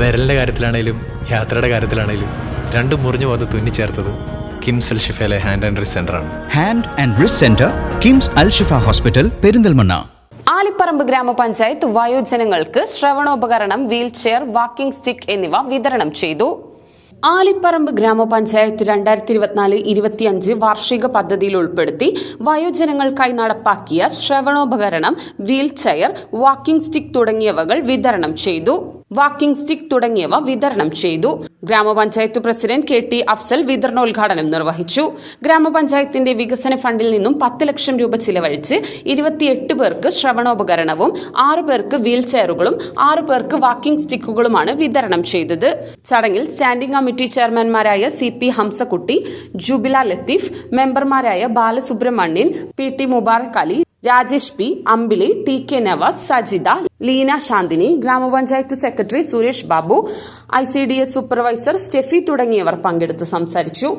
വിരലിന്റെ കാര്യത്തിലാണേലും യാത്രയുടെ കാര്യത്തിലാണേലും രണ്ടും മുറിഞ്ഞു പോകാതെ തുന്നിച്ചേർത്തത് കിംസ് അൽ ഷിഫയിലെ hand and wrist സെന്ററാണ് hand and wrist centre KIMS Al Shifa hospital Perinthalmanna. Alipparamba ഗ്രാമപഞ്ചായത്ത് വയോജനങ്ങൾക്ക് ശ്രവണോപകരണം വീൽ ചെയർ വാക്കിംഗ് സ്റ്റിക്ക് എന്നിവ വിതരണം ചെയ്തു. ആലിപ്പറമ്പ് ഗ്രാമപഞ്ചായത്ത് രണ്ടായിരത്തി ഇരുപത്തിനാല് ഇരുപത്തിയഞ്ച് വാർഷിക പദ്ധതിയിൽ ഉൾപ്പെടുത്തി വയോജനങ്ങൾക്കായി നടപ്പാക്കിയ ശ്രവണോപകരണം വീൽ ചെയർ വാക്കിംഗ് സ്റ്റിക്ക് തുടങ്ങിയവകൾ വിതരണം ചെയ്തു. വാക്കിംഗ് സ്റ്റിക്ക് തുടങ്ങിയവ വിതരണം ചെയ്തു. ഗ്രാമപഞ്ചായത്ത് പ്രസിഡന്റ് കെ ടി അഫ്സൽ വിതരണോദ്ഘാടനം നിർവഹിച്ചു. ഗ്രാമപഞ്ചായത്തിന്റെ വികസന ഫണ്ടിൽ നിന്നും പത്ത് ലക്ഷം രൂപ ചിലവഴിച്ച് ഇരുപത്തിയെട്ട് പേർക്ക് ശ്രവണോപകരണവും ആറ് പേർക്ക് വീൽ ചെയറുകളും ആറ് പേർക്ക് വാക്കിംഗ് സ്റ്റിക്കുകളുമാണ് വിതരണം ചെയ്തത്. ചടങ്ങിൽ സ്റ്റാൻഡിംഗ് കമ്മിറ്റി ചെയർമാൻമാരായ സി പി ഹംസക്കുട്ടി ജുബില ലത്തീഫ് മെമ്പർമാരായ Balasubramanian P T Mubarak Ali Rajesh P Ambili T K Navas Sajitha Leena Shanthini ഗ്രാമപഞ്ചായത്ത് secretary Suresh Babu I C D S supervisor Steffy തുടങ്ങിയവർ പങ്കെടുത്ത് സംസാരിച്ചു.